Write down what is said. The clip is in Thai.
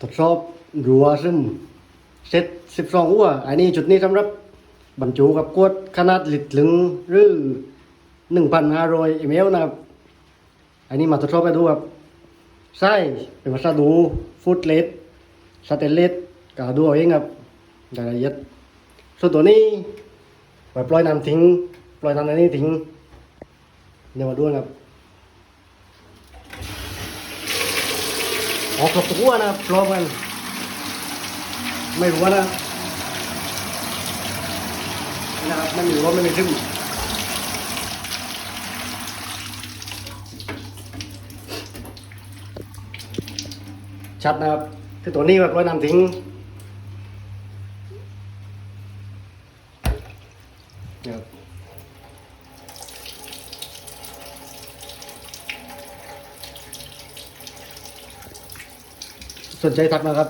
ทดสอบรัวซึมเซตสิบสองหัวอันนี้จุดนี้สำหรับบรรจุกับกวดขนาดลิตรลึงหรือหนึ่งพันห้าร้อยมลนะครับ อันนี้มาทดสอบไปดูครับไส้เป็นวัสดุฟุตเลสสเตนเลสก็ดูเอาเองครับรายละเอียดส่วนตัวนี้ไว้ปล่อยน้ำทิ้ง ปล่อยน้ำในนี้ทิ้งเดี๋ยวมาดูนะครับ ออกกับตัวนะครับพร้อมกันไม่รู้นะนะครับไม่มีว่าไม่มีซึมชัดนะครับคือตัวนี้แบบร้อยนำทิ้งนะครับ สนใจทักมาครับ